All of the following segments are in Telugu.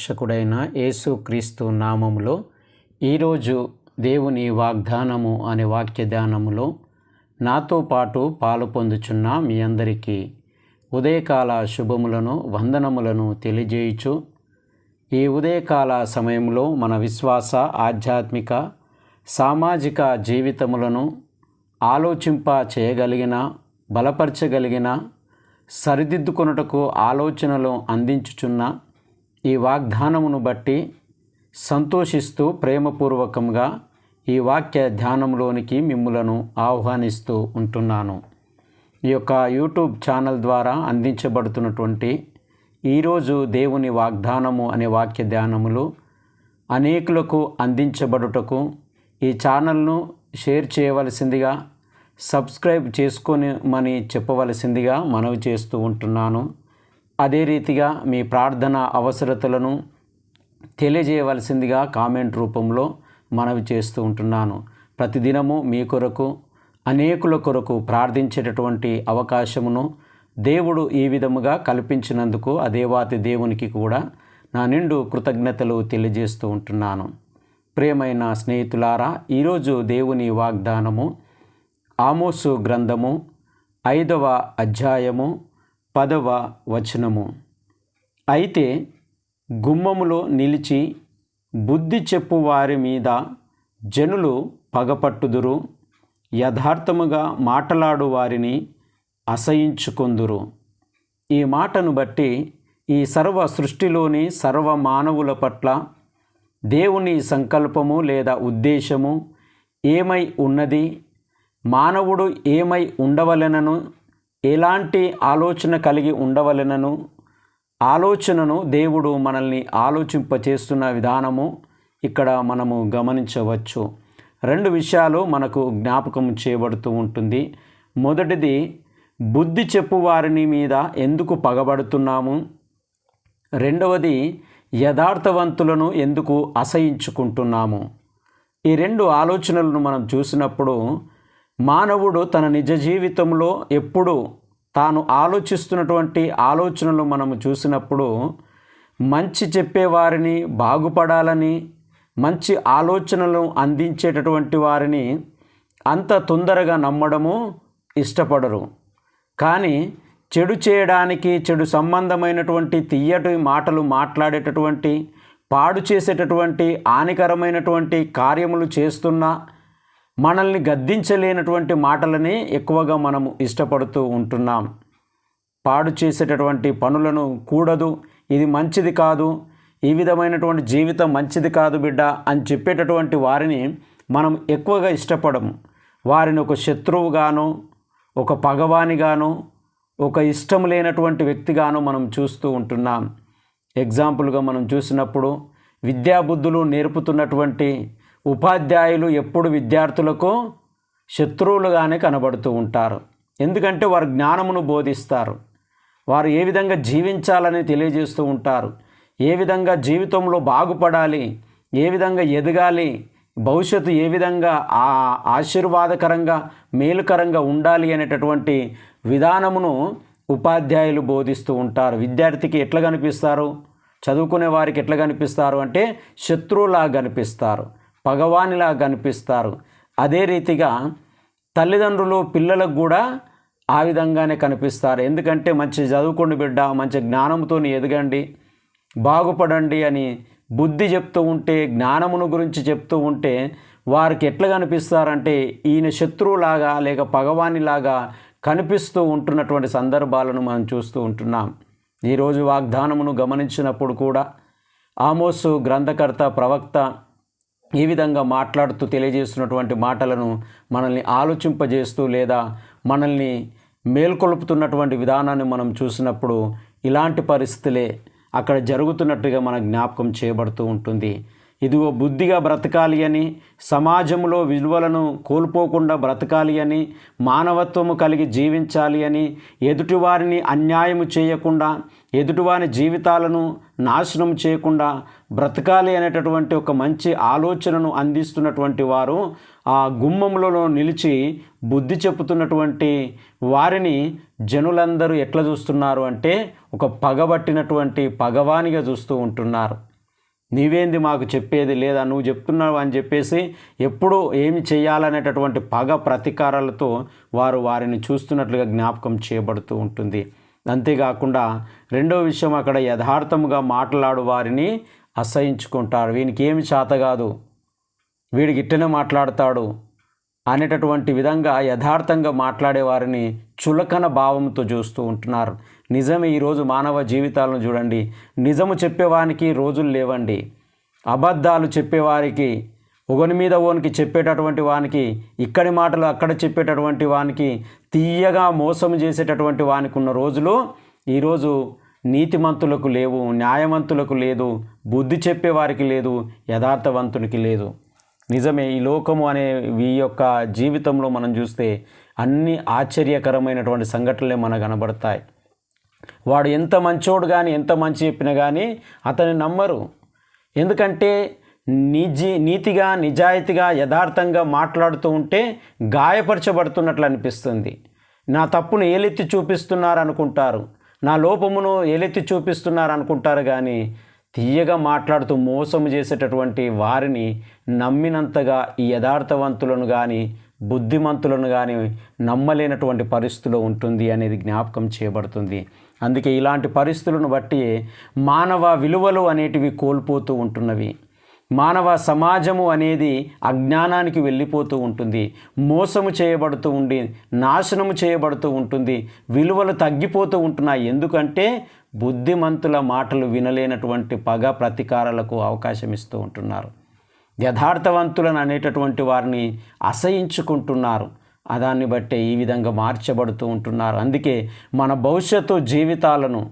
రక్షకుడైన యేసుక్రీస్తు నామములో ఈరోజు దేవుని వాగ్దానము అనే వాక్య ధ్యానములో నాతో పాటు పాలు పొందుచున్న మీ అందరికీ ఉదయకాల శుభములను వందనములను తెలియజేయుచు. ఈ ఉదయకాల సమయంలో మన విశ్వాస ఆధ్యాత్మిక సామాజిక జీవితములను ఆలోచింప చేయగలిగిన బలపరచగలిగిన సరిదిద్దుకొనుటకు ఆలోచనలు అందించుచున్న ఈ వాగ్దానమును బట్టి సంతోషిస్తూ ప్రేమపూర్వకంగా ఈ వాక్య ధ్యానంలోనికి మిమ్ములను ఆహ్వానిస్తూ ఉంటున్నాను. ఈ యొక్క యూట్యూబ్ ఛానల్ ద్వారా అందించబడుతున్నటువంటి ఈరోజు దేవుని వాగ్దానము అనే వాక్య ధ్యానములు అనేకులకు అందించబడుటకు ఈ ఛానల్ను షేర్ చేయవలసిందిగా సబ్స్క్రైబ్ చేసుకొని మని చెప్పవలసిందిగా మనవి చేస్తూ ఉంటున్నాను. అదే రీతిగా మీ ప్రార్థన అవసరతలను తెలియజేయవలసిందిగా కామెంట్ రూపంలో మనవి చేస్తూ ఉంటున్నాను. ప్రతిదినము మీ కొరకు అనేకుల కొరకు ప్రార్థించేటటువంటి అవకాశమును దేవుడు ఈ విధముగా కల్పించినందుకు అదేవాతి దేవునికి కూడా నా నిండు కృతజ్ఞతలు తెలియజేస్తూ ఉంటున్నాను. ప్రియమైన స్నేహితులారా ఈరోజు దేవుని వాగ్దానము ఆమోసు గ్రంథము ఐదవ అధ్యాయము పదవ వచనము. అయితే గుమ్మములో నిలిచి బుద్ధి చెప్పు వారి మీద జనులు పగపట్టుదురు యథార్థముగా మాటలాడు వారిని అసహించుకొందురు. ఈ మాటను బట్టి ఈ సర్వ సృష్టిలోని సర్వ మానవుల పట్ల దేవుని సంకల్పము లేదా ఉద్దేశము ఏమై ఉన్నది? మానవుడు ఏమై ఉండవలెనను ఎలాంటి ఆలోచన కలిగి ఉండవలెనను? ఆలోచనను దేవుడు మనల్ని ఆలోచింపచేస్తున్న విధానము ఇక్కడ మనము గమనించవచ్చు. రెండు విషయాలు మనకు జ్ఞాపకం చేయబడుతూ ఉంటుంది. మొదటిది బుద్ధి చెప్పు వారిని మీద ఎందుకు పగబడుతున్నాము? రెండవది యథార్థవంతులను ఎందుకు అసహించుకుంటున్నాము? ఈ రెండు ఆలోచనలను మనం చూసినప్పుడు మానవుడు తన నిజ జీవితంలో ఎప్పుడు తాను ఆలోచిస్తున్నటువంటి ఆలోచనలు మనము చూసినప్పుడు మంచి చెప్పేవారిని బాగుపడాలని మంచి ఆలోచనలు అందించేటటువంటి వారిని అంత తొందరగా నమ్మడము ఇష్టపడరు. కానీ చెడు చేయడానికి చెడు సంబంధమైనటువంటి తీయటి మాటలు మాట్లాడేటటువంటి పాడు చేసేటటువంటి హానికరమైనటువంటి కార్యములు చేస్తున్న మనల్ని గద్దించలేనటువంటి మాటలని ఎక్కువగా మనము ఇష్టపడుతూ ఉంటున్నాం. పాడు చేసేటటువంటి పనులను కూడదు. ఇది మంచిది కాదు. ఈ విధమైనటువంటి జీవితం మంచిది కాదు బిడ్డ అని చెప్పేటటువంటి వారిని మనం ఎక్కువగా ఇష్టపడము వారిని ఒక శత్రువుగాను ఒక పగవానిగాను ఒక ఇష్టం లేనటువంటి వ్యక్తిగాను మనం చూస్తూ ఉంటున్నాం. ఎగ్జాంపుల్గా మనం చూసినప్పుడు విద్యాబుద్ధులు నేర్పుతున్నటువంటి ఉపాధ్యాయులు ఎప్పుడు విద్యార్థులకు శత్రువులుగానే కనబడుతూ ఉంటారు. ఎందుకంటే వారు జ్ఞానమును బోధిస్తారు. వారు ఏ విధంగా జీవించాలని తెలియజేస్తూ ఉంటారు. ఏ విధంగా జీవితంలో బాగుపడాలి ఏ విధంగా ఎదగాలి భవిష్యత్తు ఏ విధంగా ఆ ఆశీర్వాదకరంగా మేలుకరంగా ఉండాలి అనేటటువంటి విధానమును ఉపాధ్యాయులు బోధిస్తూ ఉంటారు. విద్యార్థికి ఎట్లా కనిపిస్తారు? చదువుకునే వారికి ఎట్లా కనిపిస్తారు? అంటే శత్రువులా కనిపిస్తారు. పగవానిలా కనిపిస్తారు. అదే రీతిగా తల్లిదండ్రులు పిల్లలకు కూడా ఆ విధంగానే కనిపిస్తారు. ఎందుకంటే మంచి చదువుకోండి బిడ్డ మంచి జ్ఞానంతో ఎదగండి బాగుపడండి అని బుద్ధి చెప్తూ ఉంటే జ్ఞానమును గురించి చెప్తూ ఉంటే వారికి ఎట్లా కనిపిస్తారంటే ఈయన శత్రువులాగా లేక పగవానిలాగా కనిపిస్తూ ఉంటున్నటువంటి సందర్భాలను మనం చూస్తూ ఉంటున్నాం. ఈరోజు వాగ్దానమును గమనించినప్పుడు కూడా ఆమోసు గ్రంథకర్త ప్రవక్త ఈ విధంగా మాట్లాడుతూ తెలియజేస్తున్నటువంటి మాటలను మనల్ని ఆలోచింపజేస్తూ లేదా మనల్ని మేల్కొల్పుతున్నటువంటి విధానాన్ని మనం చూసినప్పుడు ఇలాంటి పరిస్థితులే అక్కడ జరుగుతున్నట్టుగా మన జ్ఞాపకం చేయబడుతూ ఉంటుంది. ఇదిగో బుద్ధిగా బ్రతకాలి అని సమాజంలో విలువలను కోల్పోకుండా బ్రతకాలి అని మానవత్వము కలిగి జీవించాలి అని ఎదుటివారిని అన్యాయము చేయకుండా ఎదుటివారి జీవితాలను నాశనం చేయకుండా బ్రతకాలి అనేటటువంటి ఒక మంచి ఆలోచనను అందిస్తున్నటువంటి వారు ఆ గుమ్మంలో నిలిచి బుద్ధి చెప్పుతున్నటువంటి వారిని జనులందరూ ఎట్లా చూస్తున్నారు అంటే ఒక పగబట్టినటువంటి పగవానిగా చూస్తూ ఉంటున్నారు. నీవేంది మాకు చెప్పేది లేదా? నువ్వు చెప్తున్నావు అని చెప్పేసి ఎప్పుడూ ఏమి చేయాలనేటటువంటి పగ ప్రతీకారాలతో వారు వారిని చూస్తున్నట్లుగా జ్ఞాపకం చేయబడుతూ ఉంటుంది. అంతేకాకుండా రెండో విషయం అక్కడ యథార్థముగా మాట్లాడు వారిని అసహించుకుంటారు. వీనికి ఏమి చేత కాదు. వీడికి ఇట్టనే మాట్లాడతాడు అనేటటువంటి విధంగా యథార్థంగా మాట్లాడే వారిని చులకన భావంతో చూస్తూ ఉంటున్నారు. నిజమే ఈరోజు మానవ జీవితాలను చూడండి. నిజము చెప్పేవానికి రోజులు లేవండి. అబద్ధాలు చెప్పేవారికి ఒకని మీద ఓనికి చెప్పేటటువంటి వానికి ఇక్కడి మాటలు అక్కడ చెప్పేటటువంటి వానికి తీయగా మోసం చేసేటటువంటి వానికి ఉన్న రోజులు ఈరోజు నీతిమంతులకు లేవు న్యాయవంతులకు లేదు బుద్ధి చెప్పేవారికి లేదు యథార్థవంతునికి లేదు. నిజమే ఈ లోకము అనే ఈ యొక్క జీవితంలో మనం చూస్తే అన్ని ఆశ్చర్యకరమైనటువంటి సంఘటనలే మనకు కనబడతాయి. వాడు ఎంత మంచోడు కానీ ఎంత మంచి చెప్పినా కానీ అతన్ని నమ్మరు. ఎందుకంటే నిజి నీతిగా నిజాయితీగా యథార్థంగా మాట్లాడుతూ ఉంటే గాయపరచబడుతున్నట్లు అనిపిస్తుంది. నా తప్పును ఏలెత్తి చూపిస్తున్నారు అనుకుంటారు నా లోపమును ఏలెత్తి చూపిస్తున్నారు అనుకుంటారు కానీ తీయగా మాట్లాడుతూ మోసం చేసేటటువంటి వారిని నమ్మినంతగా ఈ యథార్థవంతులను కానీ బుద్ధిమంతులను కానీ నమ్మలేనటువంటి పరిస్థితిలో ఉంటుంది అనేది జ్ఞాపకం చేయబడుతుంది. అందుకే ఇలాంటి పరిస్థితులను బట్టి మానవ విలువలు అనేటివి కోల్పోతూ ఉంటున్నవి. మానవ సమాజము అనేది అజ్ఞానానికి వెళ్ళిపోతూ ఉంటుంది. మోసము చేయబడుతూ ఉండి నాశనము చేయబడుతూ ఉంటుంది. విలువలు తగ్గిపోతూ ఉంటున్నాయి. ఎందుకంటే బుద్ధిమంతుల మాటలు వినలేనటువంటి పగ ప్రతీకారాలకు అవకాశం ఇస్తూ ఉంటున్నారు. యథార్థవంతులను అనేటటువంటి వారిని అసహించుకుంటున్నారు. దాన్ని బట్టే ఈ విధంగా మార్చబడుతూ ఉంటున్నారు. అందుకే మన భవిష్యత్తు జీవితాలను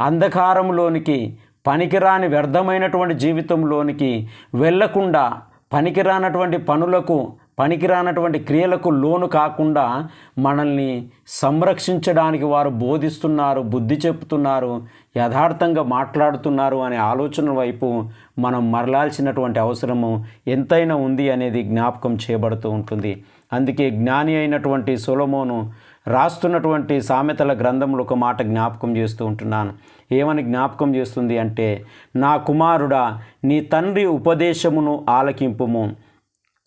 అంధకారంలోనికి పనికిరాని వ్యర్థమైనటువంటి జీవితంలోనికి వెళ్ళకుండా పనికిరానటువంటి పనులకు పనికిరానటువంటి క్రియలకు లోను కాకుండా మనల్ని సంరక్షించడానికి వారు బోధిస్తున్నారు బుద్ధి చెప్తున్నారు యథార్థంగా మాట్లాడుతున్నారు అనే ఆలోచన వైపు మనం మరలాల్సినటువంటి అవసరము ఎంతైనా ఉంది అనేది జ్ఞాపకం చేయబడుతూ ఉంటుంది. అందుకే జ్ఞాని అయినటువంటి సొలమోను రాస్తున్నటువంటి సామెతల గ్రంథంలో ఒక మాట జ్ఞాపకం చేస్తూ ఉంటున్నాను. ఏమని జ్ఞాపకం చేస్తుంది అంటే నా కుమారుడా నీ తండ్రి ఉపదేశమును ఆలకింపుము.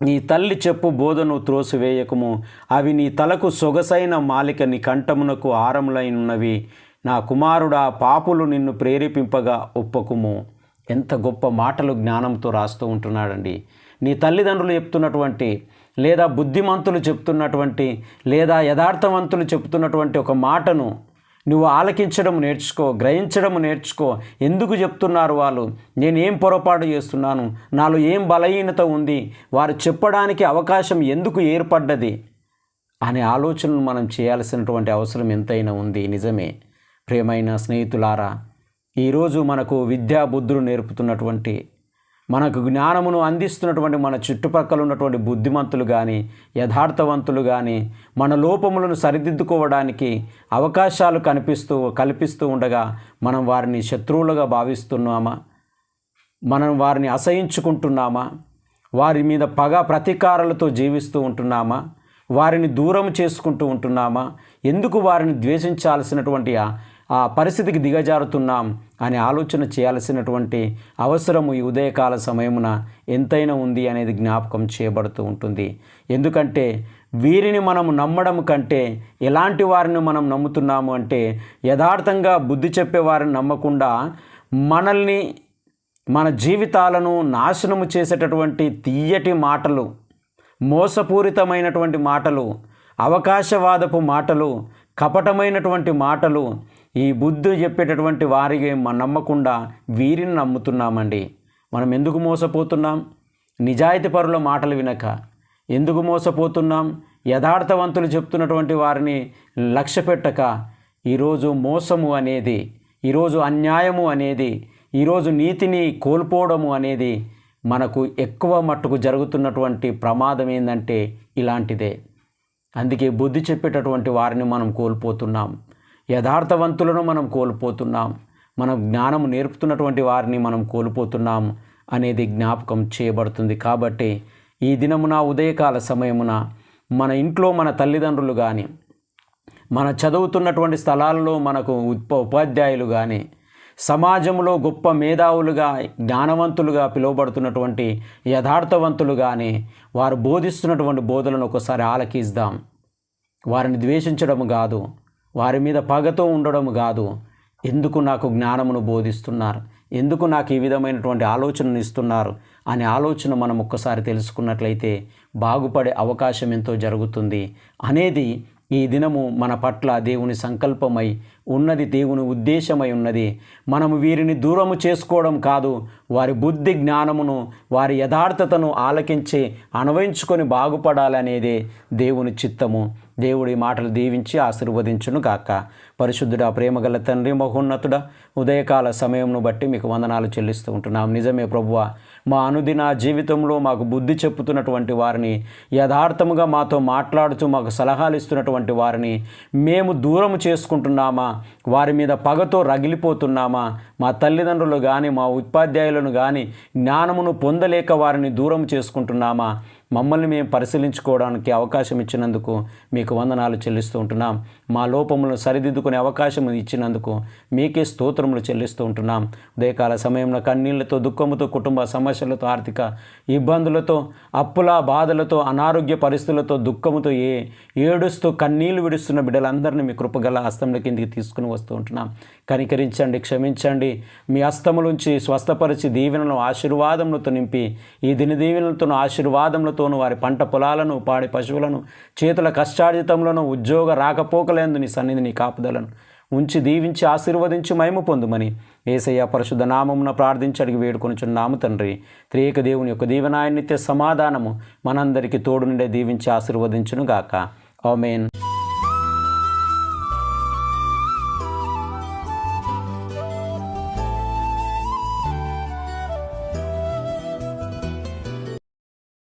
నీ తల్లి చెప్పు బోధను త్రోసివేయకము. అవి నీ తలకు సొగసైన మాలిక నీ కంఠమునకు ఆరములైనవి నా కుమారుడా పాపులు నిన్ను ప్రేరేపింపగా ఒప్పకుము. ఎంత గొప్ప మాటలు జ్ఞానంతో రాస్తూ ఉంటున్నాడండి. నీ తల్లిదండ్రులు చెప్తున్నటువంటి లేదా బుద్ధిమంతులు చెప్తున్నటువంటి లేదా యథార్థవంతులు చెప్తున్నటువంటి ఒక మాటను నువ్వు ఆలకించడం నేర్చుకో గ్రహించడం నేర్చుకో. ఎందుకు చెప్తున్నారు వాళ్ళు? నేనేం పొరపాటు చేస్తున్నాను? నాలో ఏం బలహీనత ఉంది? వారు చెప్పడానికి అవకాశం ఎందుకు ఏర్పడ్డది? అనే ఆలోచనలు మనం చేయాల్సినటువంటి అవసరం ఎంతైనా ఉంది. నిజమే. ప్రియమైన స్నేహితులారా ఈరోజు మనకు విద్యా బుద్ధులు నేర్పుతున్నటువంటి మనకు జ్ఞానమును అందిస్తున్నటువంటి మన చుట్టుపక్కల ఉన్నటువంటి బుద్ధిమంతులు కానీ యథార్థవంతులు కానీ మన లోపములను సరిదిద్దుకోవడానికి అవకాశాలు కనిపిస్తూ కల్పిస్తూ ఉండగా మనం వారిని శత్రువులుగా భావిస్తున్నామా? మనం వారిని అసహించుకుంటున్నామా? వారి మీద పగ ప్రతీకారాలతో జీవిస్తూ ఉంటున్నామా? వారిని దూరం చేసుకుంటూ ఉంటున్నామా? ఎందుకు వారిని ద్వేషించాల్సినటువంటి ఆ- పరిస్థితికి దిగజారుతున్నాం అనే ఆలోచన చేయాల్సినటువంటి అవసరము ఈ ఉదయకాల సమయమున ఎంతైనా ఉంది అనేది జ్ఞాపకం చేయబడుతూ ఉంటుంది. ఎందుకంటే వీరిని మనం నమ్మడం కంటే ఎలాంటి వారిని మనం నమ్ముతున్నాము అంటే యథార్థంగా బుద్ధి చెప్పే వారిని నమ్మకుండా మనల్ని మన జీవితాలను నాశనము చేసేటటువంటి తీయటి మాటలు మోసపూరితమైనటువంటి మాటలు అవకాశవాదపు మాటలు కపటమైనటువంటి మాటలు ఈ బుద్ధి చెప్పేటటువంటి వారికి మనం నమ్మకుండా వీరిని నమ్ముతున్నామండి. మనం ఎందుకు మోసపోతున్నాం? నిజాయితీపరుల మాటలు వినక. ఎందుకు మోసపోతున్నాం? యథార్థవంతులు చెప్తున్నటువంటి వారిని లక్ష్య పెట్టక. ఈరోజు మోసము అనేది ఈరోజు అన్యాయము అనేది ఈరోజు నీతిని కోల్పోవడము అనేది మనకు ఎక్కువ మట్టుకు జరుగుతున్నటువంటి ప్రమాదం ఏంటంటే ఇలాంటిదే. అందుకే బుద్ధి చెప్పేటటువంటి వారిని మనం కోల్పోతున్నాం. యథార్థవంతులను మనం కోల్పోతున్నాం. మనం జ్ఞానము నేర్పుతున్నటువంటి వారిని మనం కోల్పోతున్నాం అనేది జ్ఞాపకం చేయబడుతుంది. కాబట్టి ఈ దినమున ఉదయకాల సమయమున మన ఇంట్లో మన తల్లిదండ్రులు కానీ మన చదువుతున్నటువంటి స్థలాల్లో మనకు ఉప ఉపాధ్యాయులు కానీ సమాజంలో గొప్ప మేధావులుగా జ్ఞానవంతులుగా పిలువబడుతున్నటువంటి యథార్థవంతులు కానీ వారు బోధిస్తున్నటువంటి బోధలను ఒకసారి ఆలకిద్దాం. వారిని ద్వేషించడం కాదు. వారి మీద పగతో ఉండడం కాదు. ఎందుకు నాకు జ్ఞానమును బోధిస్తున్నారు? ఎందుకు నాకు ఈ విధమైనటువంటి ఆలోచనను ఇస్తున్నారు? అనే ఆలోచన మనం ఒక్కసారి తెలుసుకున్నట్లయితే బాగుపడే అవకాశం ఎంతో జరుగుతుంది. అనేది ఈ దినము మన పట్ల దేవుని సంకల్పమై ఉన్నది దేవుని ఉద్దేశమై ఉన్నది. మనము వీరిని దూరము చేసుకోవడం కాదు వారి బుద్ధి జ్ఞానమును వారి యథార్థతను ఆలకించి అన్వయించుకొని బాగుపడాలనేదే దేవుని చిత్తము. దేవుడి మాటలు దీవించి ఆశీర్వదించును గాక. పరిశుద్ధుడా ప్రేమగల తండ్రి మహోన్నతుడా ఉదయకాల సమయంను బట్టి మీకు వందనాలు చెల్లిస్తూ ఉంటున్నాం. నిజమే ప్రభువా మా అనుదిన జీవితంలో మాకు బుద్ధి చెప్పుతున్నటువంటి వారిని యథార్థముగా మాతో మాట్లాడుతూ మాకు సలహాలు ఇస్తున్నటువంటి వారిని మేము దూరం చేసుకుంటున్నామా? వారి మీద పగతో రగిలిపోతున్నామా? మా తల్లిదండ్రులు కానీ మా ఉపాధ్యాయులను కానీ జ్ఞానమును పొందలేక వారిని దూరం చేసుకుంటున్నామా? మమ్మల్ని మేము పరిశీలించుకోవడానికి అవకాశం ఇచ్చినందుకు మీకు వందనాలు చెల్లిస్తూ ఉంటున్నాం. మా లోపములను సరిదిద్దుకునే అవకాశం ఇచ్చినందుకు మీకే స్తోత్రములు చెల్లిస్తూ ఉంటున్నాం. ఉదయకాల సమయంలో కన్నీళ్ళతో దుఃఖముతో కుటుంబ సమస్యలతో ఆర్థిక ఇబ్బందులతో అప్పుల బాధలతో అనారోగ్య పరిస్థితులతో దుఃఖముతో ఏ ఏడుస్తూ కన్నీళ్ళు విడుస్తున్న బిడ్డలందరినీ మీ కృపగల హస్తంలో కిందికి తీసుకుని వస్తూ ఉంటున్నాం. కనికరించండి క్షమించండి. మీ హస్తములుంచి స్వస్థపరిచి దీవెనలను ఆశీర్వాదములతో నింపి ఈ దిన దీవెనలతోనూ ఆశీర్వాదములతోనూ వారి పంట పొలాలను పాడి పశువులను చేతుల కష్టార్జితములను ఉద్యోగ రాకపోకలేందు నీ సన్నిధి నీ కాపుదలను. ఉంచి దీవించి ఆశీర్వదించి మహిమ పొందుమని ఏసయ్య పరిశుద్ధ నామమున ప్రార్థించి అడిగి వేడుకొనుచున్నాము తండ్రి. త్రియక దేవుని యొక్క దీవెనాయ నిత్య సమాధానము మనందరికీ తోడు నుండే దీవించి ఆశీర్వదించును గాక ఆమెన్.